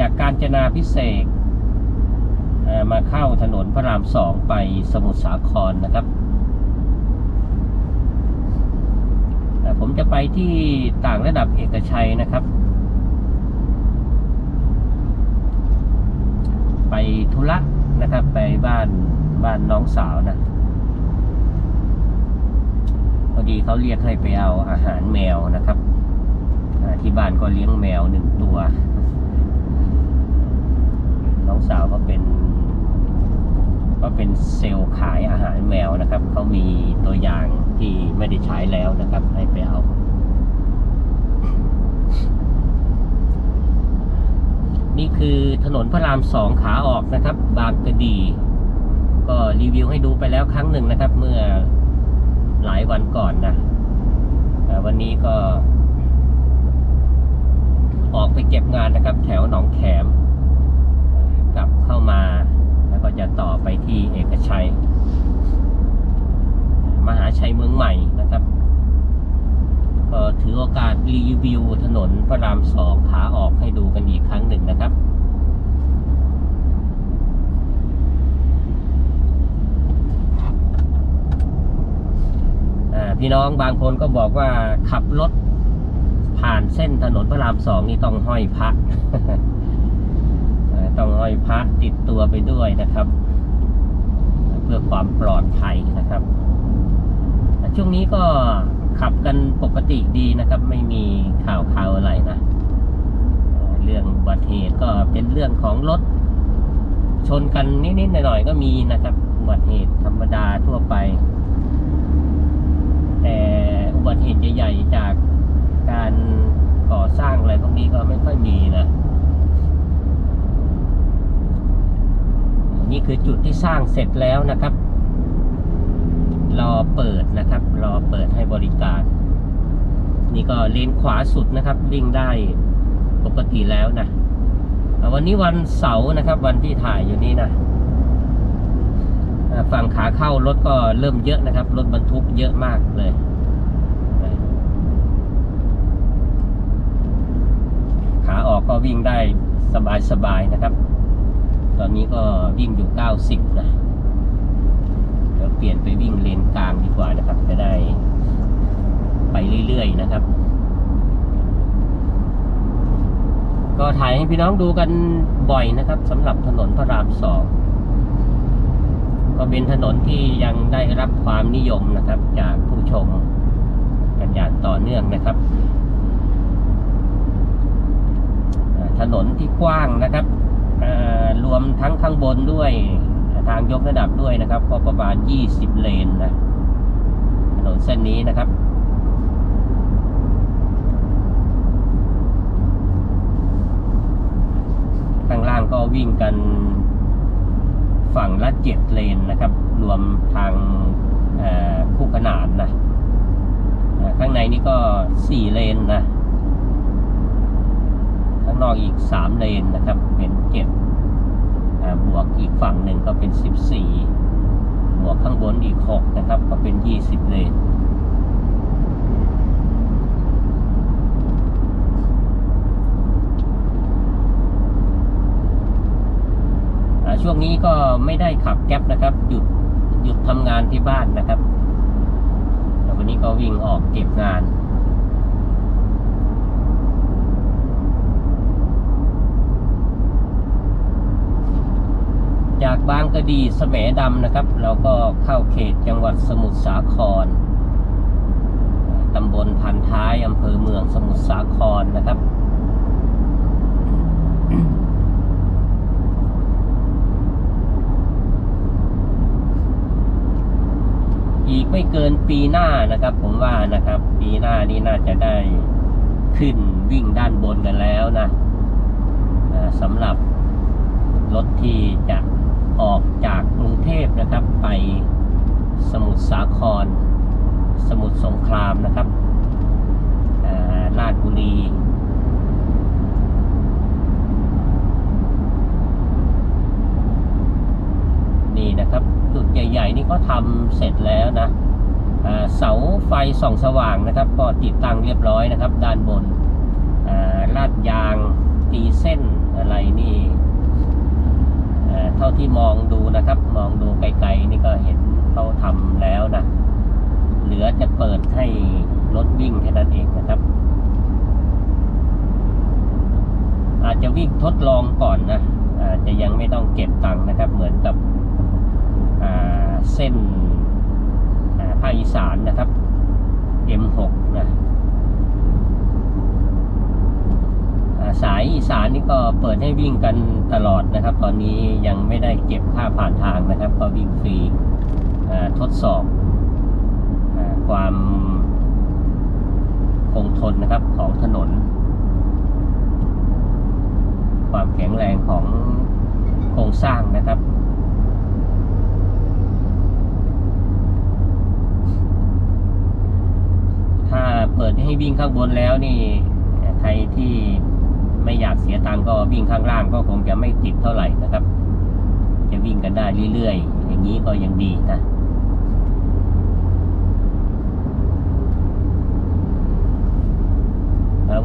จากการจนาพิเศษมาเข้าถนนพระรามสองไปสมุทรสาครนะครับ ผมจะไปที่ต่างระดับเอกชัยนะครับ ไปธุระนะครับไปบ้านบ้านน้องสาวนะพอดีเขาเรียกให้ไปเอาอาหารแมวนะครับ ที่บ้านก็เลี้ยงแมวหนึ่งตัว น้องสาวก็เป็นก็เป็นเซลล์ขายอาหารแมวนะครับ เขามีตัวอย่างที่ไม่ได้ใช้แล้วนะครับ ให้ไปเอา นี่คือถนนพระรามสองขาออกนะครับ บางกระดี ก็รีวิวให้ดูไปแล้วครั้งหนึ่งนะครับ เมื่อหลายวันก่อนนะแต่วันนี้ก็ ออกไปเก็บงานนะครับ แถวหนองแขม กลับเข้ามา แล้วก็จะต่อไปที่เอกชัย มหาชัยเมืองใหม่นะครับก็ถือโอกาสรีวิวถนนพระรามสองขาออกให้ดูกันอีกครั้งหนึ่งนะครับพี่น้องบางคนก็บอกว่าขับรถผ่านเส้นถนนพระรามสองนี่ต้องห้อยพระ อยพระติดตัวไปด้วยนะครับ เพื่อความปลอดภัยนะครับช่วงนี้ก็ขับกันปกติดีนะครับ ไม่มีข่าวข่าวอะไรนะเอ่อเรื่องอุบัติเหตุก็เป็นเรื่องของรถชนกันนิดๆหน่อยๆก็มีนะครับอุบัติเหตุธรรมดาทั่วไป แต่อุบัติเหตุใหญ่ๆจากการก่อสร้างอะไรพวกนี้ก็ไม่ค่อยมีนะ นี่คือจุดที่สร้างเสร็จแล้วนะครับ รอเปิดนะครับ รอเปิดให้บริการ นี่ก็เลนขวาสุดนะครับ วิ่งได้ปกติแล้วนะวันนี้วันเสาร์นะครับ วันที่ถ่ายอยู่นี้นะฝั่งขาเข้ารถก็เริ่มเยอะนะครับ รถบรรทุกเยอะมากเลยขาออกก็วิ่งได้สบายๆนะครับ ตอนนี้ก็วิ่งอยู่ 90 นะเดี๋ยวเปลี่ยนไปวิ่งเลนกลางดีกว่านะครับ จะได้ไปเรื่อยๆนะครับ ก็ถ่ายให้พี่น้องดูกันบ่อยนะครับสำหรับถนนพระรามสองก็เป็นถนนที่ยังได้รับความนิยมนะครับ จากผู้ชมกันอย่างต่อเนื่องนะครับ ถนนที่กว้างนะครับ รวมทั้งข้างบนด้วยทางยกระดับด้วยนะครับ ก็ประมาณ 20 เลนนะถนนเส้นนี้นะครับข้างล่างก็วิ่งกันฝั่งละเจ็ดเลนนะครับ รวมทางคู่ขนานนะข้างในนี่ก็สี่เลนนะ นอกอีกสามเลนนะครับ เป็นเจ็ดบวกอีกฝั่งหนึ่งก็เป็นสิบสี่บวกข้างบนอีกหกนะครับ ก็เป็นยี่สิบเลนช่วงนี้ก็ไม่ได้ขับแก๊ปนะครับ หยุดหยุดทำงานที่บ้านนะครับ แล้ววันนี้ก็วิ่งออกเก็บงาน จากบางกระดีสแสมดำนะครับ เราก็เข้าเขตจังหวัดสมุทรสาครตำบลพันท้ายอำเภอเมืองสมุทรสาครนะครับ อีกไม่เกินปีหน้านะครับ ผมว่านะครับ ปีหน้านี้น่าจะได้ขึ้นวิ่งด้านบนกันแล้วนะสำหรับรถที่จะ ออกจากกรุงเทพนะครับ ไปสมุทรสาคร สมุทรสงครามนะครับอ่าราชบุรีนี่นะครับ จุดใหญ่ ๆ นี่ก็ทำเสร็จแล้วนะเสาไฟส่องสว่างนะครับ ก็ติดตั้งเรียบร้อยนะครับ ด้านบนลาดยางตีเส้นอะไรนี่ เท่าที่มองดูนะครับ มองดูไกลๆนี่ก็เห็นเขาทำแล้วนะ เหลือจะเปิดให้รถวิ่งแค่นั้นเองนะครับ อาจจะวิ่งทดลองก่อนนะอาจจะยังไม่ต้องเก็บตังค์นะครับ เหมือนกับเส้นภาคอีสานนะครับ M6 นะอ่า สายอีสานนี่ก็เปิดให้วิ่งกันตลอดนะครับ ตอนนี้ยังไม่ได้เก็บค่าผ่านทางนะครับ ก็วิ่งฟรีทดสอบอความคงทนนะครับของถนน ความแข็งแรงของโครงสร้างนะครับถ้าเปิดให้วิ่งข้างบนแล้วนี่ใครที่ ไม่อยากเสียตังก็วิ่งข้างล่างก็คงจะไม่ติดเท่าไหร่นะครับ จะวิ่งกันได้เรื่อยๆ อย่างนี้ก็ยังดีนะ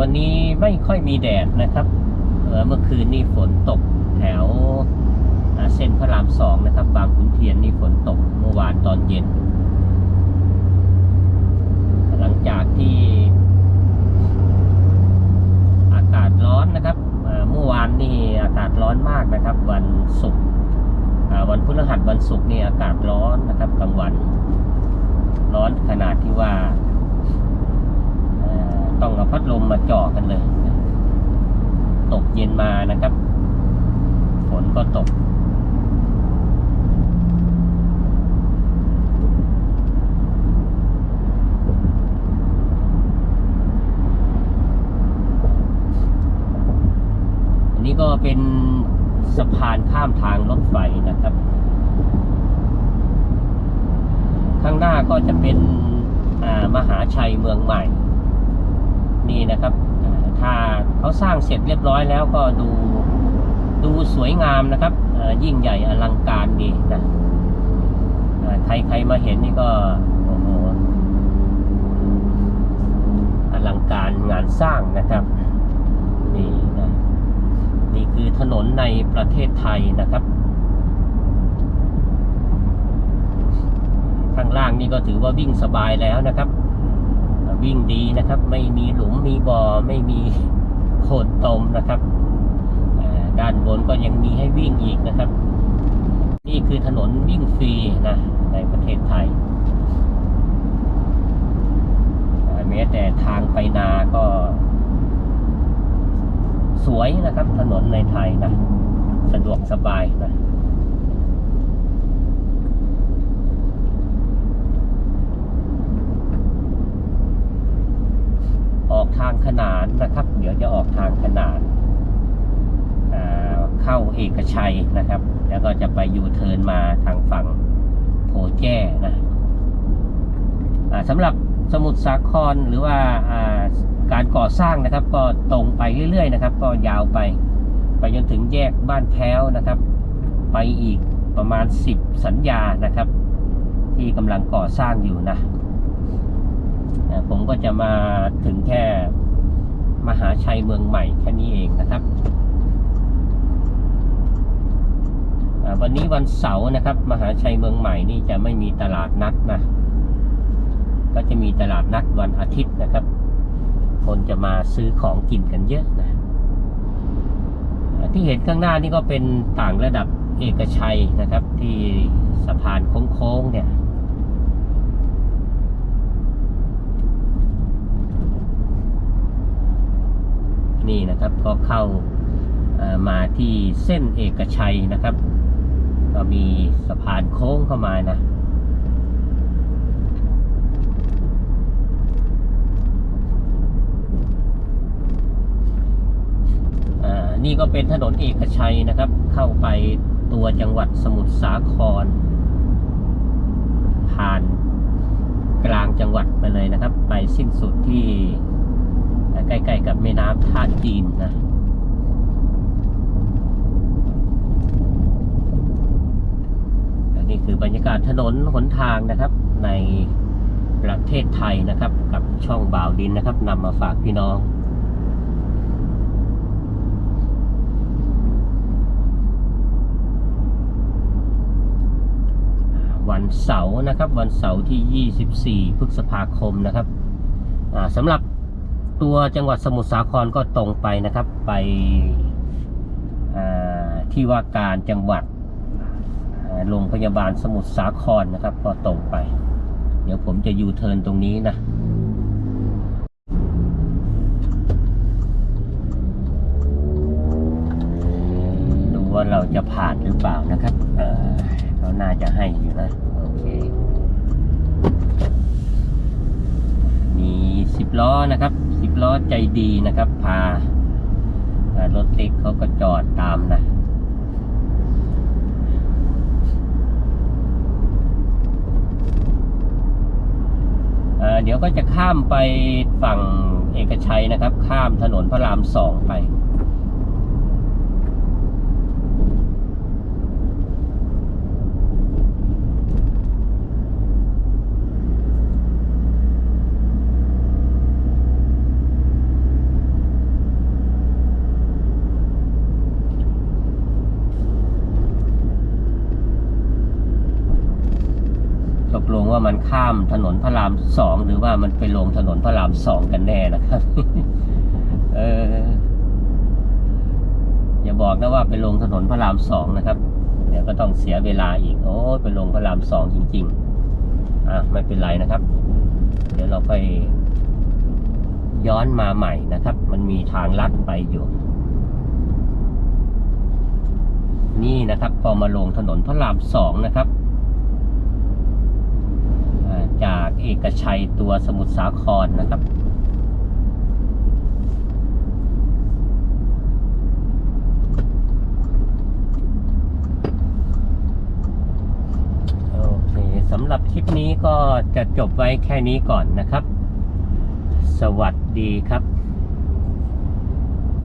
วันนี้ไม่ค่อยมีแดดนะครับเมื่อคืนนี่ฝนตกแถวเส้นพระรามสองนะครับ บางขุนเทียนนี่ฝนตกเมื่อวานตอนเย็น หลังจากที่อากาศ ร้อนนะครับเมื่อวานนี่อากาศร้อนมากนะครับ วันศุกร์วันพฤหัสวันศุกร์นี่อากาศร้อนนะครับกลางวัน ร้อนขนาดที่ว่าต้องเอาพัดลมมาจ่อกันเลย ตกเย็นมานะครับ ฝนก็ตก ก็เป็นสะพานข้ามทางรถไฟนะครับ ข้างหน้าก็จะเป็นมหาชัยเมืองใหม่ นี่นะครับ ถ้าเขาสร้างเสร็จเรียบร้อยแล้วก็ดูดูสวยงามนะครับ ยิ่งใหญ่อลังการดีนะใครใครมาเห็นนี่ก็โอ้โหอลังการงานสร้างนะครับนี่ นี่คือถนนในประเทศไทยนะครับ ข้างล่างนี่ก็ถือว่าวิ่งสบายแล้วนะครับ วิ่งดีนะครับ ไม่มีหลุมมีบ่อไม่มีโคนตมนะครับด้านบนก็ยังมีให้วิ่งอีกนะครับ นี่คือถนนวิ่งฟรีนะในประเทศไทยแม้แต่ทางไปนาก็ สวยนะครับ ถนนในไทยนะ สะดวกสบายนะออกทางขนานนะครับ เดี๋ยวจะออกทางขนานอ่าเข้าเอกชัยนะครับ แล้วก็จะไปยูเทิร์นมาทางฝั่งโพแจ้นะสำหรับสมุทรสาครหรือว่าอ่า การก่อสร้างนะครับ ก็ตรงไปเรื่อยๆนะครับ ก็ยาวไป ไปจนถึงแยกบ้านแพ้วนะครับ ไปอีกประมาณ 10 สัญญานะครับ ที่กำลังก่อสร้างอยู่นะผมก็จะมาถึงแค่มหาชัยเมืองใหม่แค่นี้เองนะครับวันนี้วันเสาร์นะครับ มหาชัยเมืองใหม่นี่จะไม่มีตลาดนัดนะก็จะมีตลาดนัดวันอาทิตย์นะครับ คนจะมาซื้อของกินกันเยอะนะที่เห็นข้างหน้านี่ก็เป็นต่างระดับเอกชัยนะครับ ที่สะพานโค้งๆเนี่ยนี่นะครับก็เข้ามาที่เส้นเอกชัยนะครับ ก็มีสะพานโค้งเข้ามานะอ่า นี่ก็เป็นถนนเอกชัยนะครับ เข้าไปตัวจังหวัดสมุทรสาคร ผ่านกลางจังหวัดไปเลยนะครับ ไปสิ้นสุดที่ใกล้ๆกับแม่น้ำท่าจีนนะนนี้คือบรรยากาศถนนหนทางนะครับ ในประเทศไทยนะครับ กับช่องบ่าวดินนะครับนำมาฝากพี่น้องันเสาร์นะครับ วันเสาร์ที่ 24 พฤษภาคมนะครับสำหรับตัวจังหวัดสมุทรสาครก็ตรงไปนะครับ ไปที่ว่าการจังหวัดโรงพยาบาลสมุทรสาครนะครับ ก็ตรงไป เดี๋ยวผมจะยูเทิร์นตรงนี้นะดูว่าเราจะผ่านหรือเปล่านะครับ เขาน่าจะให้อยู่นะ โอเค มีสิบล้อนะครับสิบล้อใจดีนะครับ พารถติ๊กเขาก็จอดตามนะเเดี๋ยวก็จะข้ามไปฝั่งเอกชัยนะครับ ข้ามถนนพระรามสองไป ว่ามันข้ามถนนพระรามสองหรือว่ามันไปลงถนนพระรามสองกันแน่นะครับ เอออย่าบอกนะว่าไปลงถนนพระรามสองนะครับ เดี๋ยวก็ต้องเสียเวลาอีก โอ้ไปลงพระรามสองจริง ๆ อะไม่เป็นไรนะครับ เดี๋ยวเราไปย้อนมาใหม่นะครับ มันมีทางลัดไปอยู่นี่นะครับพอมาลงถนนพระรามสองนะครับ อ่าจากเอ กชัยตัวสมุทรสาครนะครับ โอเคสำหรับคลิปนี้ก็จะจบไว้แค่นี้ก่อนนะครับ สวัสดีครับ